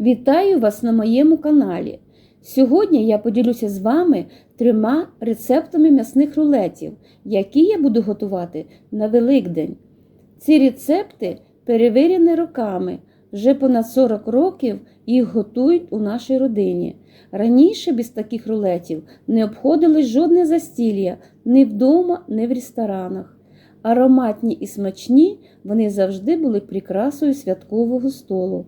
Вітаю вас на моєму каналі. Сьогодні я поділюся з вами трьома рецептами м'ясних рулетів, які я буду готувати на Великдень. Ці рецепти перевірені роками. Вже понад 40 років їх готують у нашій родині. Раніше без таких рулетів не обходилось жодне застілля ні вдома, ні в ресторанах. Ароматні і смачні вони завжди були прикрасою святкового столу.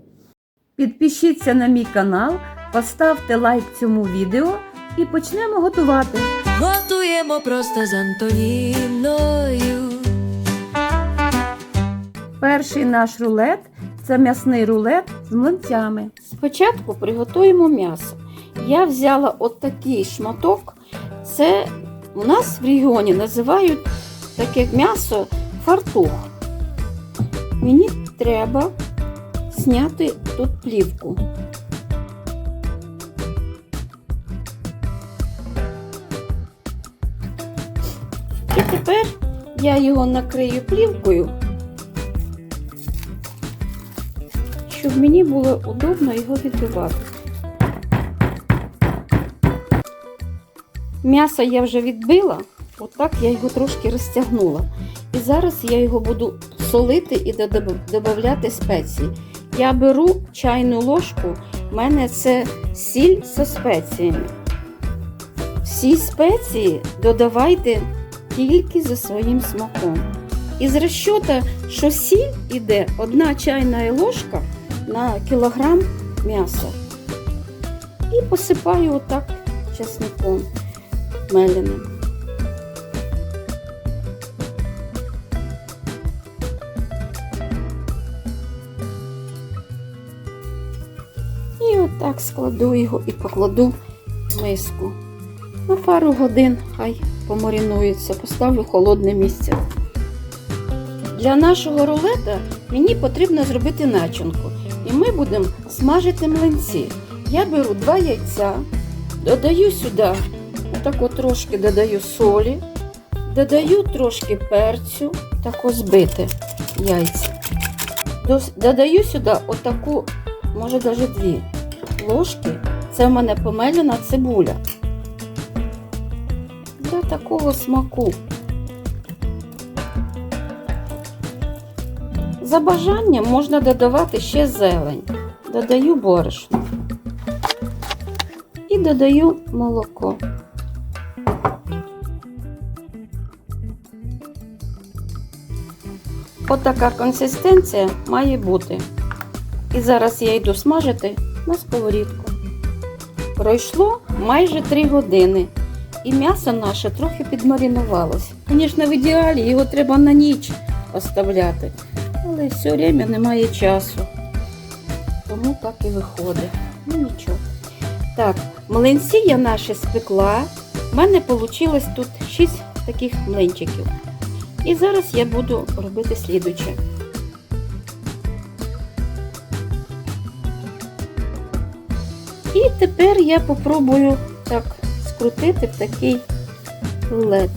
Підпишіться на мій канал, поставте лайк цьому відео і почнемо готувати. Готуємо просто з Антоніною. Перший наш рулет це м'ясний рулет з млинцями. Спочатку приготуємо м'ясо. Я взяла от такий шматок. Це у нас в регіоні називають таке м'ясо фартух. Мені треба зняти тут плівку. І тепер я його накрию плівкою, щоб мені було удобно його відбивати. М'ясо я вже відбила, отак я його трошки розтягнула. І зараз я його буду солити і додавати спеції. Я беру чайну ложку, в мене це сіль зі спеціями. Всі спеції додавайте тільки за своїм смаком. Із розчота, що сіль іде одна чайна ложка на кілограм м'яса. І посипаю отак чесником меленим. І отак складу його і покладу в миску. На пару годин хай помарінується, поставлю холодне місце. Для нашого рулета мені потрібно зробити начинку. І ми будемо смажити млинці. Я беру два яйця, додаю сюди, отако трошки додаю солі, додаю трошки перцю, тако збити яйця. Додаю сюди отаку, може навіть дві ложки. Це в мене помелена цибуля. Для такого смаку. За бажанням можна додавати ще зелень. Додаю борошно. І додаю молоко. Отака консистенція має бути. І зараз я йду смажити на сковорідку. Пройшло майже 3 години. І м'ясо наше трохи підмаринувалося. Звісно, в ідеалі його треба на ніч оставляти. Але все время немає часу. Тому так і виходить. Ну нічого. Так, млинці я наші спекла. У мене вийшло тут 6 таких млинчиків. І зараз я буду робити слідуче. І тепер я попробую так скрутити в такий рулет.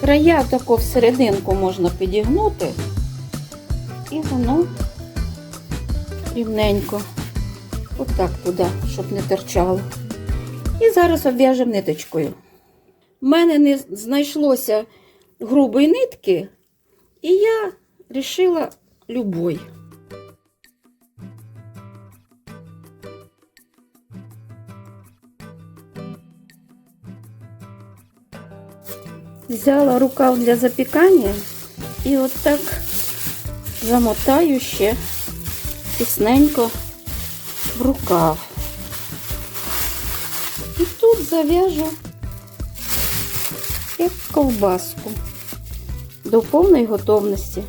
Края тако всерединку можна підігнути, і воно рівненько, отак туди, щоб не торчало. І зараз обв'яжемо ниточкою. У мене не знайшлося грубої нитки, і я вирішила любой. Взяла рукав для запікання і от так замотаю ще тісненько в рукав. І тут зав'яжу як ковбаску до повної готовності.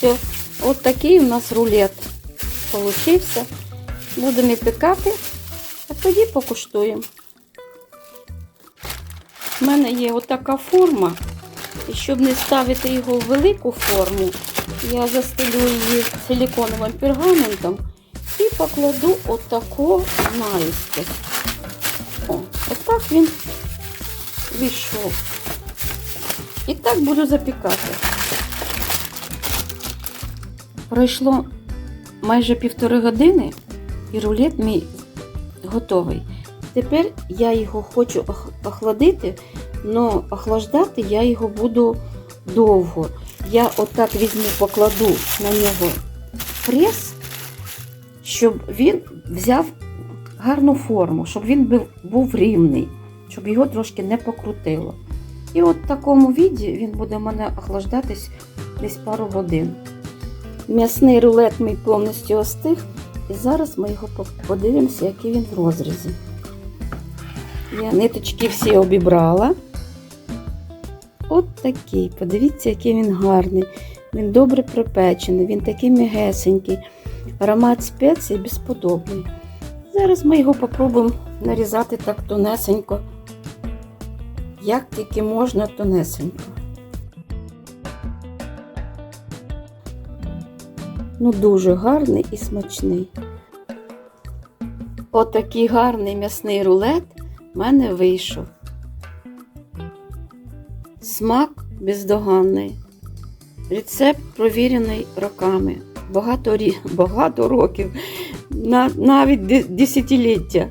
Все, от такий у нас рулет получився. Будемо пікати, а тоді покуштуємо. У мене є отака форма, і щоб не ставити його в велику форму, я застелю її силиконовим пергаментом і покладу отако наїскось. О, отак він вийшов. І так буду запікати. Пройшло майже півтори години, і рулет мій готовий. Тепер я його хочу охладити, але охлаждати я його буду довго. Я отак візьму, покладу на нього прес, щоб він взяв гарну форму, щоб він був, рівний, щоб його трошки не покрутило. І от в такому віді він буде в мене охлаждатись десь пару годин. М'ясний рулет мій повністю остиг, і зараз ми його подивимося, який він в розрізі. Я ниточки всі обібрала. От такий. Подивіться, який він гарний. Він добре припечений, він такий м'ягесенький. Аромат спецій безподобний. Зараз ми його попробуємо нарізати так тонесенько, як тільки можна тонесенько. Ну, дуже гарний і смачний. Отакий гарний м'ясний рулет в мене вийшов. Смак бездоганний. Рецепт провірений роками. Багато, багато років, на, навіть десятиліття.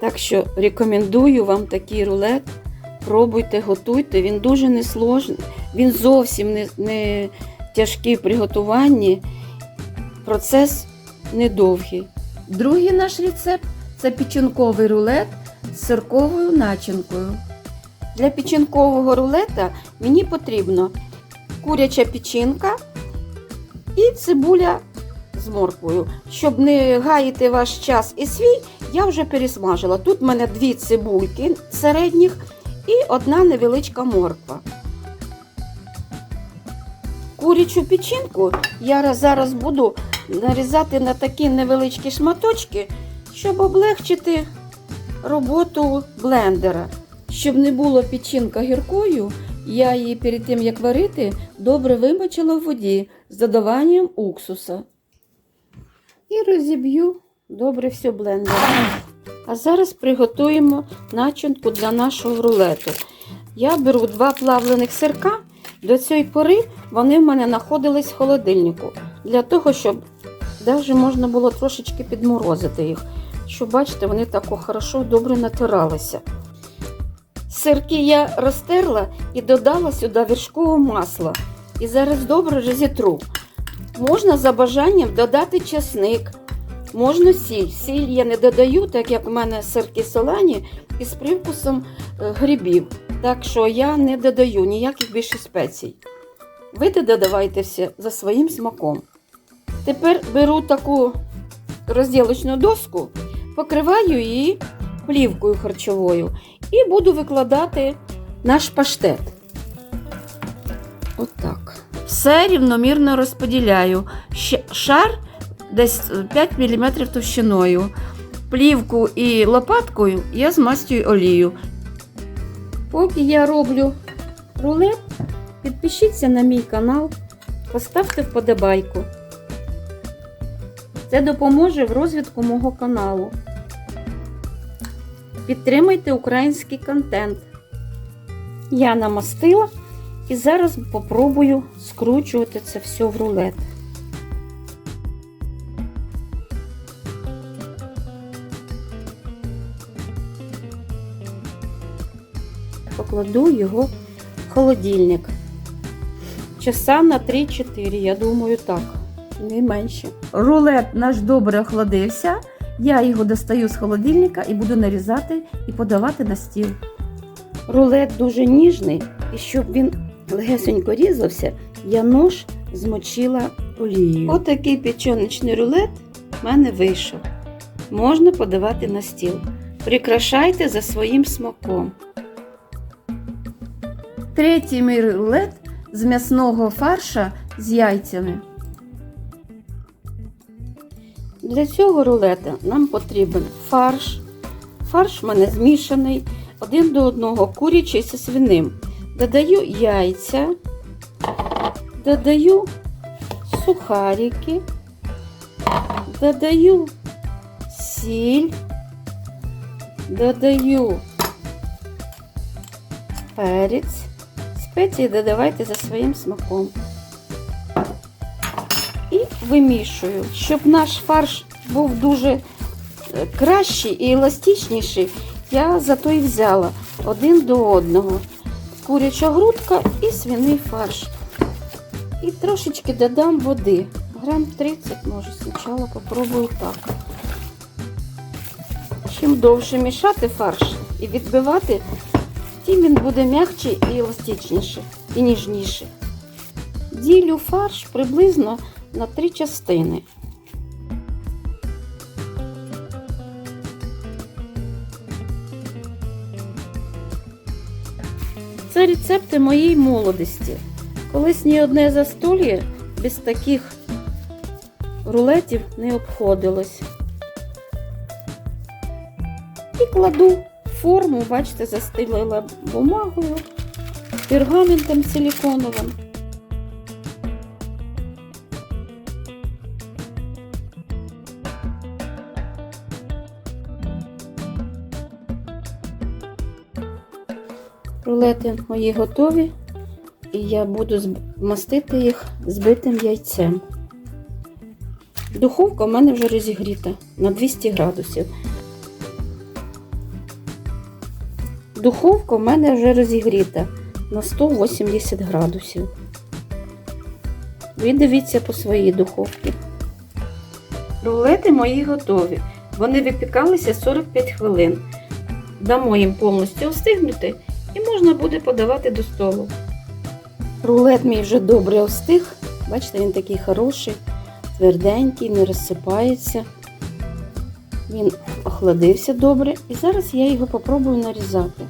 Так що рекомендую вам такий рулет. Пробуйте, готуйте. Він дуже несложний, він зовсім не, не тяжкий в приготуванні. Процес недовгий. Другий наш рецепт це печінковий рулет з сирковою начинкою. Для печінкового рулета мені потрібно куряча печінка і цибуля з морквою. Щоб не гаяти ваш час і свій, я вже пересмажила. Тут в мене дві цибульки середніх і одна невеличка морква. Курячу печінку я зараз буду нарізати на такі невеличкі шматочки, щоб облегчити роботу блендера. Щоб не було печінка гіркою, я її перед тим як варити, добре вимочила в воді з додаванням уксуса. І розіб'ю добре все блендером. А зараз приготуємо начинку для нашого рулету. Я беру два плавлених сирка. До цієї пори вони в мене знаходились в холодильнику. Для того, щоб навіть можна було трошечки підморозити їх. Щоб бачите, вони так хорошо добре натиралися. Сирки я розтерла і додала сюди вершкове масло. І зараз добре розітру. Можна за бажанням додати чесник, можна сіль. Сіль я не додаю, так як у мене сирки солені і з привкусом е, грибів. Так що я не додаю ніяких більше спецій. Ви додавайте все за своїм смаком. Тепер беру таку розділочну доску, покриваю її плівкою харчовою і буду викладати наш паштет. Отак. Все рівномірно розподіляю. Шар десь 5 мм товщиною. Плівку і лопаткою я змастюю олію. Поки я роблю рулет, підпишіться на мій канал, поставте вподобайку. Це допоможе в розвитку мого каналу. Підтримайте український контент. Я намастила і зараз попробую скручувати це все в рулет. Покладу його в холодильник. Часа на 3-4, я думаю, так, не менше. Рулет наш добре охладився. Я його достаю з холодильника і буду нарізати і подавати на стіл. Рулет дуже ніжний, і щоб він легесенько різався, я нож змочила олією. Отакий печоночний рулет в мене вийшов. Можна подавати на стіл. Прикрашайте за своїм смаком. Третій мій рулет з м'ясного фарша з яйцями. Для цього рулета нам потрібен фарш. Фарш в мене змішаний один до одного, курячий зі свиним. Додаю яйця, додаю сухарики, додаю сіль, додаю перець Спеції додавайте за своїм смаком. Вимішую, щоб наш фарш був дуже е, кращий і еластичніший, я зато і взяла один до одного. Куряча грудка і свиний фарш. І трошечки додам води. Грам 30, може, спочатку попробую так. Чим довше мішати фарш і відбивати, тим він буде м'якший і еластичніший, і ніжніший. Ділю фарш приблизно на три частини. Це рецепти моєї молодості. Колись ні одне застолье без таких рулетів не обходилось. І кладу форму, бачите, застелила бумагою, пергаментом силиконовим. Рулети мої готові, і я буду мастити їх збитим яйцем. Духовка в мене вже розігріта на 200 градусів. Духовка в мене вже розігріта на 180 градусів. Ви дивіться по своїй духовці. Рулети мої готові. Вони випікалися 45 хвилин. Дамо їм повністю остигнути і можна буде подавати до столу. Рулет мій вже добре остиг. Бачите, він такий хороший, тверденький, не розсипається. Він охладився добре. І зараз я його попробую нарізати.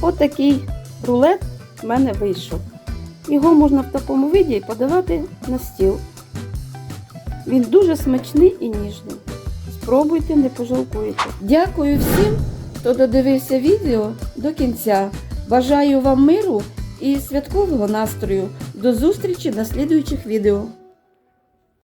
Отакий рулет в мене вийшов. Його можна в такому виді подавати на стіл. Він дуже смачний і ніжний. Спробуйте, не пожалкуєте. Дякую всім, хто додивився відео до кінця. Бажаю вам миру і святкового настрою. До зустрічі на слідуючих відео.